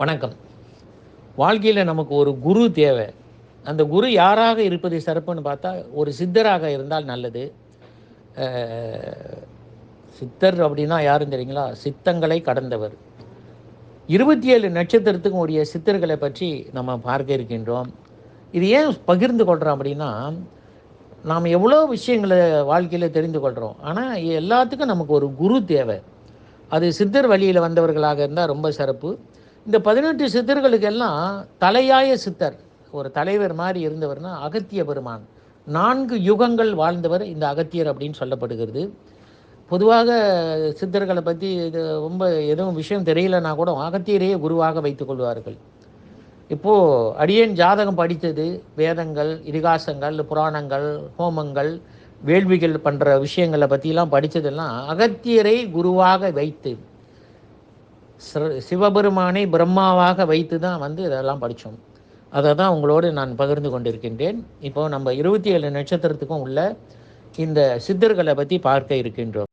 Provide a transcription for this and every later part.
வணக்கம். வாழ்க்கையில் நமக்கு ஒரு குரு தேவை. அந்த குரு யாராக இருப்பது சிறப்புன்னு பார்த்தா ஒரு சித்தராக இருந்தால் நல்லது. சித்தர் அப்படின்னா யாரும் தெரியுங்களா? சித்தங்களை கடந்தவர். இருபத்தி ஏழு நட்சத்திரத்துக்கும் உரிய சித்தர்களை பற்றி நம்ம பார்க்க இருக்கின்றோம். இது ஏன் பகிர்ந்து கொள்கிறோம் அப்படின்னா நாம் எவ்வளோ விஷயங்களை வாழ்க்கையில் தெரிந்து கொள்கிறோம் ஆனால் எல்லாத்துக்கும் நமக்கு ஒரு குரு தேவை. அது சித்தர் வழியில் வந்தவர்களாக இருந்தால் ரொம்ப சிறப்பு. இந்த பதினெட்டு சித்தர்களுக்கெல்லாம் தலையாய சித்தர். ஒரு தலைவர் மாதிரி இருந்தவர்னா அகத்திய பெருமான். நான்கு யுகங்கள் வாழ்ந்தவர் இந்த அகத்தியர் அப்படின்னு சொல்லப்படுகிறது. பொதுவாக சித்தர்களை பற்றி இது ரொம்ப எதுவும் விஷயம் தெரியலனா கூட அகத்தியரையே குருவாக வைத்துக் கொள்வார்கள். இப்போது அடியேன் ஜாதகம் படித்தது வேதங்கள் இதிகாசங்கள் புராணங்கள் ஹோமங்கள் வேள்விகள் பண்ணுற விஷயங்களை பற்றிலாம் படித்ததெல்லாம் அகத்தியரை குருவாக வைத்து சிவபெருமானை பிரம்மாவாக வைத்து தான் வந்து இதெல்லாம் படித்தோம் அதை தான் உங்களோடு நான் பகிர்ந்து கொண்டிருக்கின்றேன். இப்போ நம்ம இருபத்தி ஏழு நட்சத்திரத்துக்கும் உள்ள இந்த சித்தர்களை பற்றி பார்க்க இருக்கின்றோம்.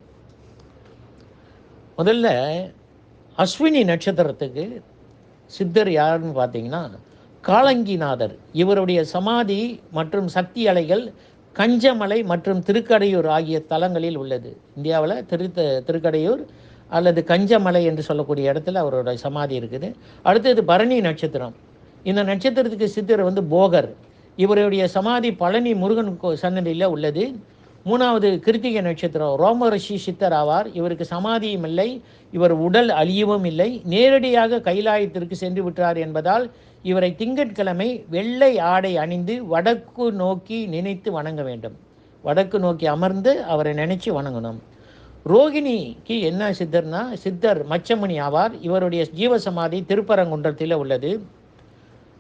முதல்ல அஸ்வினி நட்சத்திரத்துக்கு சித்தர் யாருன்னு பார்த்தீங்கன்னா காலங்கிநாதர். இவருடைய சமாதி மற்றும் சக்தி அலைகள் கஞ்சமலை மற்றும் திருக்கடையூர் ஆகிய தலங்களில் உள்ளது. இந்தியாவில் திரு திருக்கடையூர் அல்லது கஞ்சமலை என்று சொல்லக்கூடிய இடத்துல அவரோட சமாதி இருக்குது. அடுத்தது பரணி நட்சத்திரம். இந்த நட்சத்திரத்துக்கு சித்தர் வந்து போகர். இவருடைய சமாதி பழனி முருகன் கோ- சன்னதியில் உள்ளது. மூணாவது கிருத்திகை நட்சத்திரம். ரோமரிஷி சித்தர் ஆவார். இவருக்கு சமாதியும் இல்லை. இவர் உடல் அழியவும் இல்லை. நேரடியாக கைலாயத்திற்கு சென்று விட்டார் என்பதால் இவரை திங்கட்கிழமை வெள்ளை ஆடை அணிந்து வடக்கு நோக்கி நினைத்து வணங்க வேண்டும். வடக்கு நோக்கி அமர்ந்து அவரை நினைச்சு வணங்கணும். ரோகிணிக்கு என்ன சித்தர்னா சித்தர் மச்சமணி ஆவார். இவருடைய ஜீவசமாதி திருப்பரங்குன்றத்தில் உள்ளது.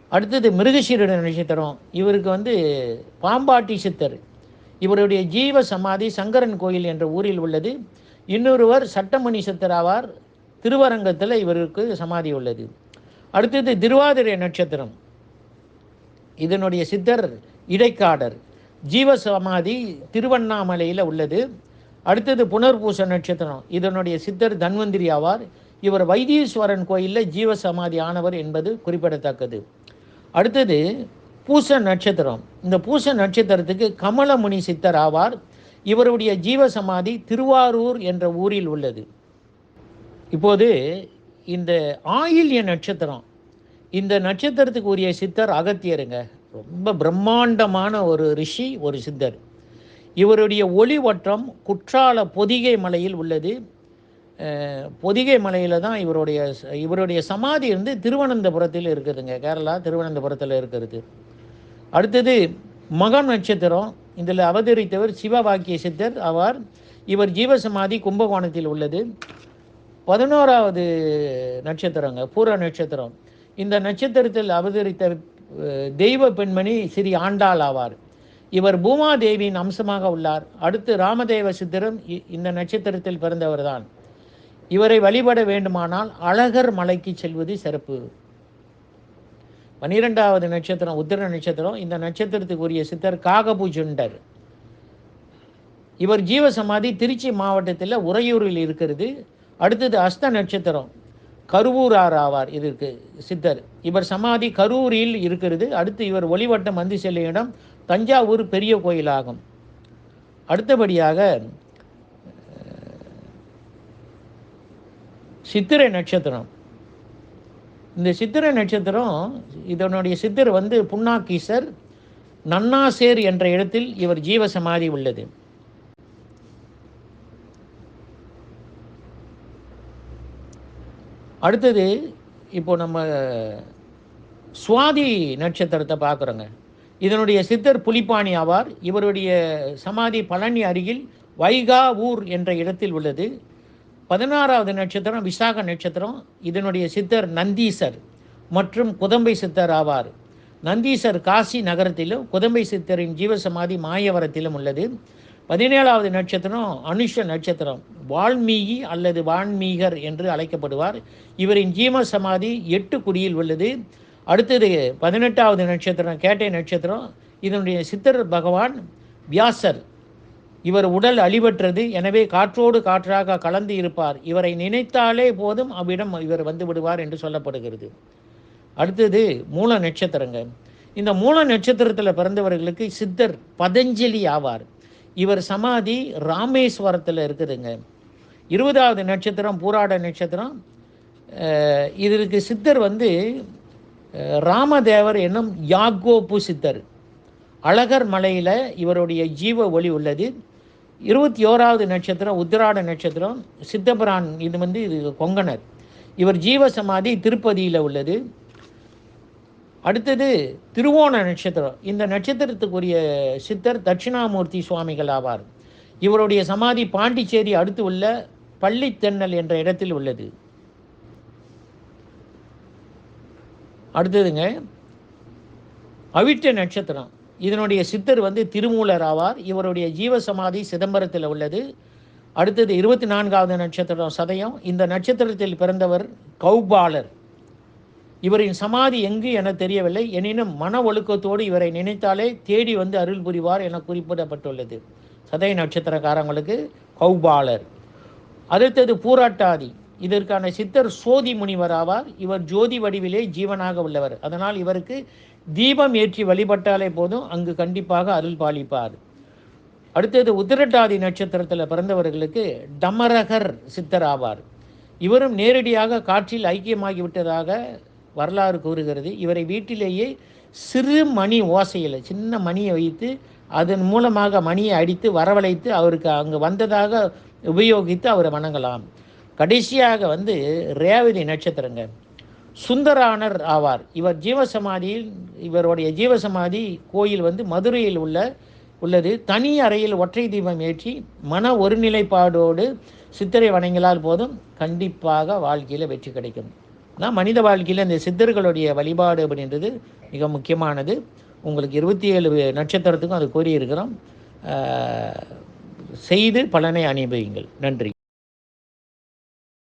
அடுத்தது மிருகசீரட நட்சத்திரம் இவருக்கு வந்து பாம்பாட்டி சித்தர். இவருடைய ஜீவ சமாதி சங்கரன் கோயில் என்ற ஊரில் உள்ளது. இன்னொருவர் சட்டமணி சித்தர் ஆவார். திருவரங்கத்தில் இவருக்கு சமாதி உள்ளது. அடுத்தது திருவாதிரை நட்சத்திரம். இதனுடைய சித்தர் இடைக்காடர். ஜீவ சமாதி திருவண்ணாமலையில் உள்ளது. அடுத்தது புனர்பூச நட்சத்திரம். இதனுடைய சித்தர் தன்வந்திரி ஆவார். இவர் வைத்தீஸ்வரன் கோயிலில் ஜீவ சமாதி ஆனவர் என்பது குறிப்பிடத்தக்கது. அடுத்தது பூச நட்சத்திரம். இந்த பூச நட்சத்திரத்துக்கு கமலமுனி சித்தர் ஆவார். இவருடைய ஜீவ சமாதி திருவாரூர் என்ற ஊரில் உள்ளது. இப்போது இந்த ஆயில்ய நட்சத்திரம். இந்த நட்சத்திரத்துக்கு உரிய சித்தர் அகத்தியருங்க. ரொம்ப பிரம்மாண்டமான ஒரு ரிஷி ஒரு சித்தர். இவருடைய ஒளிவட்டம் குற்றால பொதிகை மலையில் உள்ளது. பொதிகை மலையில் தான் இவருடைய இவருடைய சமாதி வந்து திருவனந்தபுரத்தில் இருக்குதுங்க. கேரளா திருவனந்தபுரத்தில் இருக்கிறது. அடுத்தது மகம் நட்சத்திரம். இதில் அவதரித்தவர் சிவவாக்கிய சித்தர் ஆவார். இவர் ஜீவசமாதி கும்பகோணத்தில் உள்ளது. பதினோராவது நட்சத்திரங்க பூர நட்சத்திரம். இந்த நட்சத்திரத்தில் அவதரித்த தெய்வ பெண்மணி ஸ்ரீ ஆண்டாள் ஆவார். இவர் பூமாதேவியின் அம்சமாக உள்ளார். அடுத்து ராமதேவ சித்தரும் இ- இந்த நட்சத்திரத்தில் பிறந்தவர்தான். இவரை வழிபட வேண்டுமானால் அழகர் மலைக்கு செல்வது சிறப்பு. பன்னிரெண்டாவது நட்சத்திரம் உத்திர நட்சத்திரம். இந்த நட்சத்திரத்துக்குரிய சித்தர் காகபூஜுண்டர். இவர் ஜீவசமாதி திருச்சி மாவட்டத்தில் உறையூரில் இருக்கிறது. அடுத்தது அஸ்த நட்சத்திரம். கருவூரார் ஆவார் இதற்கு சித்தர். இவர் சமாதி கரூரில் இருக்கிறது. அடுத்து இவர் ஒளிவட்டம் வந்து செல்லும் இடம் தஞ்சாவூர் பெரிய கோயிலாகும். அடுத்தபடியாக சித்திரை நட்சத்திரம். இந்த சித்திரை நட்சத்திரம் இதனுடைய சித்தர் வந்து புன்னாக்கீசர் நன்னாசேர் என்ற இடத்தில் இவர் ஜீவசமாதி உள்ளது. அடுத்தது இப்போ நம்ம சுவாதி நட்சத்திரத்தை பார்க்குறோங்க. இதனுடைய சித்தர் புலிப்பாணி ஆவார். இவருடைய சமாதி பழனி அருகில் வைகா ஊர் என்ற இடத்தில் உள்ளது. பதினாறாவது நட்சத்திரம் விசாக நட்சத்திரம். இதனுடைய சித்தர் நந்தீசர் மற்றும் குதம்பை சித்தர் ஆவார். நந்தீசர் காசி நகரத்திலும் குதம்பை சித்தரின் ஜீவசமாதி மாயவரத்திலும் உள்ளது. பதினேழாவது நட்சத்திரம் அனுஷ நட்சத்திரம். வால்மீகி அல்லது வான்மீகர் என்று அழைக்கப்படுவார். இவரின் ஜீவ சமாதி எட்டு குடியில் உள்ளது. அடுத்தது பதினெட்டாவது நட்சத்திரம் கேட்டை நட்சத்திரம். இதனுடைய சித்தர் பகவான் வியாசர். இவர் உடல் அழிவற்றது. எனவே காற்றோடு காற்றாக கலந்து இருப்பார். இவரை நினைத்தாலே போதும் அவ்விடம் இவர் வந்து விடுவார் என்று சொல்லப்படுகிறது. அடுத்தது மூல நட்சத்திரங்க. இந்த மூல நட்சத்திரத்தில் பிறந்தவர்களுக்கு சித்தர் பதஞ்சலி ஆவார். இவர் சமாதி ராமேஸ்வரத்தில் இருக்குதுங்க. இருபதாவது நட்சத்திரம் பூராட நட்சத்திரம். இதற்கு சித்தர் வந்து ராமதேவர் என்னும் யாகோபு சித்தர். அழகர் மலையில் இவருடைய ஜீவ ஒளி உள்ளது. இருபத்தி ஓராவது நட்சத்திரம் உத்திராட நட்சத்திரம் சித்தபிரான் இது வந்து இது கொங்கனர். இவர் ஜீவ சமாதி திருப்பதியில் உள்ளது. அடுத்தது திருவோண நட்சத்திரம். இந்த நட்சத்திரத்துக்குரிய சித்தர் தட்சிணாமூர்த்தி சுவாமிகள் ஆவார். இவருடைய சமாதி பாண்டிச்சேரி அடுத்து உள்ள பள்ளித்தென்னல் என்ற இடத்தில் உள்ளது. அடுத்ததுங்க அவிட்ட நட்சத்திரம். இதனுடைய சித்தர் வந்து திருமூலர் ஆவார். இவருடைய ஜீவ சமாதி சிதம்பரத்தில் உள்ளது. அடுத்தது இருபத்தி நான்காவது நட்சத்திரம் சதயம். இந்த நட்சத்திரத்தில் பிறந்தவர் கௌபாலர். இவரின் சமாதி எங்கு என தெரியவில்லை. எனினும் மன ஒழுக்கத்தோடு இவரை நினைத்தாலே தேடி வந்து அருள் புரிவார் என குறிப்பிடப்பட்டுள்ளது. சதய நட்சத்திரக்காரங்களுக்கு கௌபாலர். அடுத்தது பூராட்டாதி. இதற்கான சித்தர் சோதி முனிவர் ஆவார். இவர் ஜோதி வடிவிலே ஜீவனாக உள்ளவர். அதனால் இவருக்கு தீபம் ஏற்றி வழிபட்டாலே போதும் அங்கு கண்டிப்பாக அருள் பாலிப்பார். அடுத்தது உத்திரட்டாதி நட்சத்திரத்தில் பிறந்தவர்களுக்கு டமரகர் சித்தர் ஆவார். இவரும் நேரடியாக காற்றில் ஐக்கியமாகிவிட்டதாக வரலாறு கூறுகிறது. இவரை வீட்டிலேயே சிறு மணி ஓசையில் சின்ன மணியை வைத்து அதன் மூலமாக மணியை அடித்து வரவழைத்து அவருக்கு அங்கு வந்ததாக உபயோகித்து அவரை வணங்கலாம். கடைசியாக வந்து ரேவதி நட்சத்திரங்க. சுந்தரானர் ஆவார். இவர் ஜீவசமாதியில் இவருடைய ஜீவசமாதி கோயில் வந்து மதுரையில் உள்ள உள்ளது. தனி அறையில் ஒற்றை தீபம் ஏற்றி மன ஒருநிலைப்பாடோடு சித்தரை வணங்கினால் போதும் கண்டிப்பாக வாழ்க்கையில் வெற்றி கிடைக்கும். நான் மனித வாழ்க்கையில் இந்த சித்தர்களுடைய வழிபாடு அப்படின்றது மிக முக்கியமானது. உங்களுக்கு இருபத்தி ஏழு நட்சத்திரத்துக்கும் அது கூறியிருக்கிறோம். செய்து பலனை அனுபவியுங்கள். நன்றி.